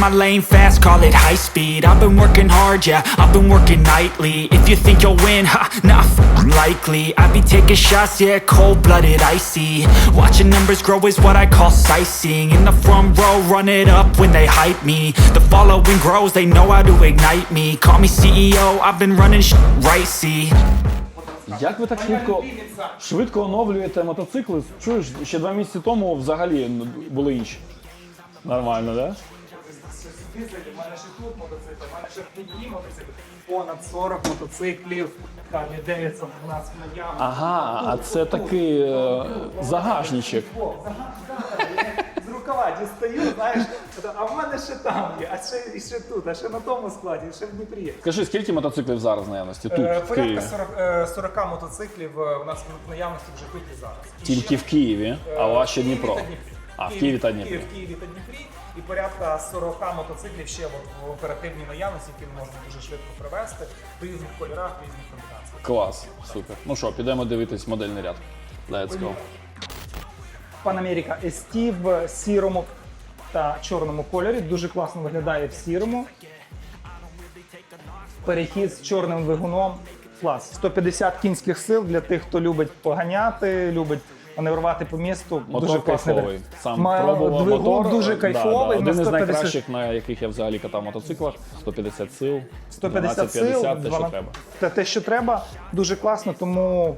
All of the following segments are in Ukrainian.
my lane fast, call it high speed. I've been working hard, yeah, I've been working nightly. If you think you'll win, ha, not f- likely. I be taking shots, yeah, cold blooded, icy. Watching numbers grow is what I call sightseeing. In the front row, run it up when they hype me. The following grows, they know how to ignite me. Call me CEO, I've been running sh- right, see. Як ви так швидко, швидко оновлюєте мотоцикли? Чуєш, ще два місяці тому взагалі ну, були інші. Нормально? Да? Дизелі, в мене ще тут мотоцикл, в мене ще тоді мотоцикл. Понад 40 мотоциклів, Девідсон у нас в наявності. Ага, а це такий е. О, загадка, з рукава дістаю, знаєш, а в мене ще там є, а ще, і ще тут, а ще на тому складі, і ще в Дніпрі. Скажи, скільки мотоциклів зараз в наявності тут, Е, в Києві? Порядка 40, е, 40 мотоциклів е, у нас в наявності вже тут і зараз. І Тільки ще- в Києві, а у вас ще Києві Дніпро. та Дніпрі. А, в Києві та Дніпрі. В Києві та Дніпрі. І порядка 40 мотоциклів ще в оперативній наявності, які можна дуже швидко привезти в різних кольорах, в різних комбінаціях. Клас, супер. Ну що, підемо дивитись модельний ряд. Let's go. Pan America ST в сірому та чорному кольорі. Дуже класно виглядає в сірому. Перехід з чорним двигуном. Клас. 150 кінських сил для тих, хто любить поганяти, любить маневрувати по місту. Мотор дуже кайфовий. Сам Ма- пробував двигун мотор. дуже кайфовий. да, да. Один на 150 найкращих, на яких я взагалі катав мотоциклах. 150 сил. 150 сил, 1250, те, що треба. Те, що треба, дуже класно, тому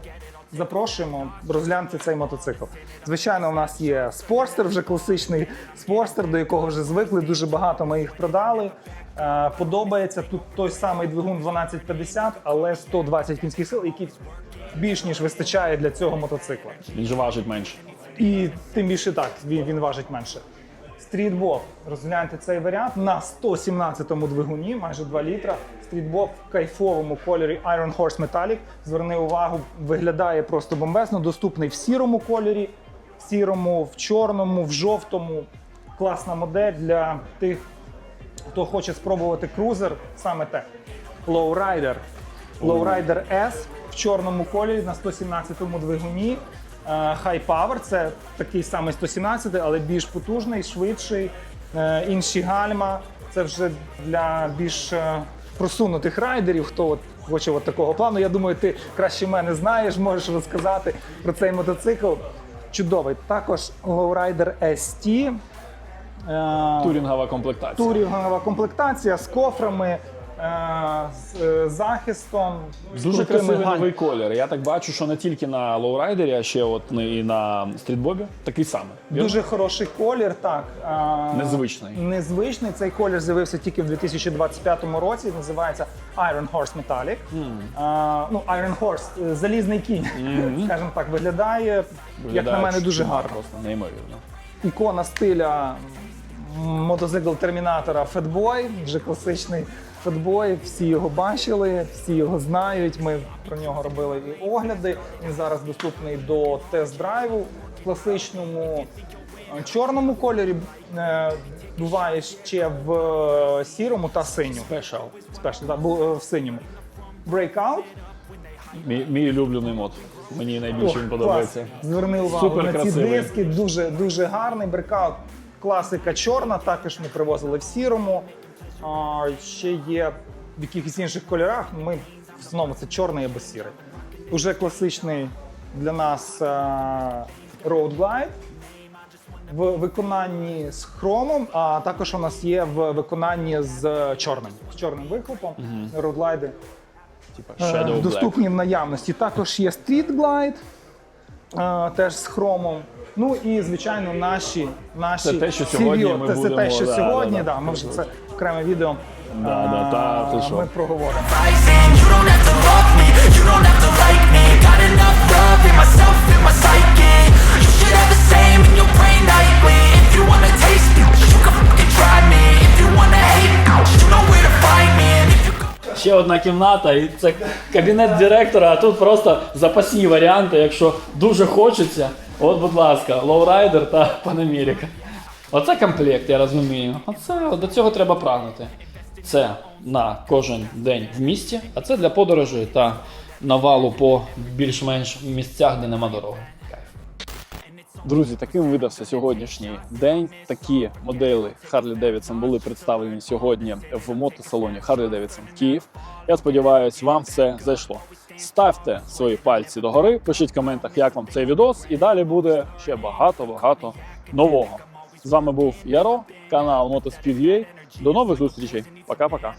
запрошуємо розглянути цей мотоцикл. Звичайно, у нас є спорстер, вже класичний спорстер, до якого вже звикли. Дуже багато ми їх продали. Е, Подобається тут той самий двигун 1250, але 120 кінських сил, який більш ніж вистачає для цього мотоцикла. Він же важить менше. І тим більше так, він, він важить менше. Стрітбоб. Розгляньте цей варіант на 117-му двигуні, майже 2 літра. Стрітбоб в кайфовому кольорі Iron Horse Metallic. Зверни увагу, виглядає просто бомбезно. Доступний в сірому кольорі, в сірому, в чорному, в жовтому. Класна модель для тих, хто хоче спробувати крузер, саме те. Lowrider. Lowrider S в чорному кольорі на 117-му двигуні. Е, High Power це такий самий 117, але більш потужний, швидший. Е, Інші гальма. Це вже для більш е, просунутих райдерів, хто от хоче от такого плану. Я думаю, ти краще мене знаєш, можеш розказати про цей мотоцикл. Чудовий. Також Lowrider ST. Турінгова комплектація. турінгова комплектація з кофрами, з е, захистом. Дуже красивий гань- новий колір. Я так бачу, що не тільки на лоурайдері, а ще от і на стрітбобі. Такий самий. Дуже хороший колір, так. е, Незвичний. Незвичний. Цей колір з'явився тільки в 2025 році. Називається Iron Horse Metallic. Е, ну, Iron Horse, е, залізний кінь, скажімо так, виглядає, як на мене, дуже гарно. Просто неймовірно. ікона стиля мотоцикл термінатора Fatboy, вже класичний Fatboy. Всі його бачили, всі його знають. Ми про нього робили і огляди. Він зараз доступний до тест-драйву в класичному е, чорному кольорі. Е, Буває ще в е, сірому та синьому. Спешал. Спешл, так, в синьому. Breakout. Мій, мій улюблений мод. Мені найбільше він подобається. клас. Зверни увагу Супер на ці красивий. диски. Дуже дуже гарний брекаут. Класика чорна. Також ми привозили в сірому. А, ще є в якихось інших кольорах. Ми в основному це чорний або сірий. Уже класичний для нас а, Road Glide в виконанні з хромом, а також у нас є в виконанні з чорним, з чорним вихлопом. Road Glide Типа Е, Shadow Black. доступні в наявності. Також є Street Glide, е, теж з хромом. Ну і звичайно, наші наші Це те, що сьогодні ми це, це будемо- те, що да, сьогодні. Да, да. ми вже це окреме відео. Да, да, та, ти е, що? ми проговоримо. Ще одна кімната, і це кабінет директора, а тут просто запасні варіанти, якщо дуже хочеться. От, будь ласка, лоурайдер та Панаміріка. Оце комплект, я розумію. Оце до цього треба прагнути. Це на кожен день в місті, а це для подорожей та навалу по більш-менш місцях, де нема дороги. Друзі, таким видався сьогоднішній день. Такі моделі Harley Davidson були представлені сьогодні в мотосалоні Harley Davidson Київ. Я сподіваюся, вам все зайшло. Ставте свої пальці догори, пишіть в коментах, як вам цей відос, і далі буде ще багато-багато нового. З вами був Яро, канал MotoSpeed.ua. До нових зустрічей. Пока-пока.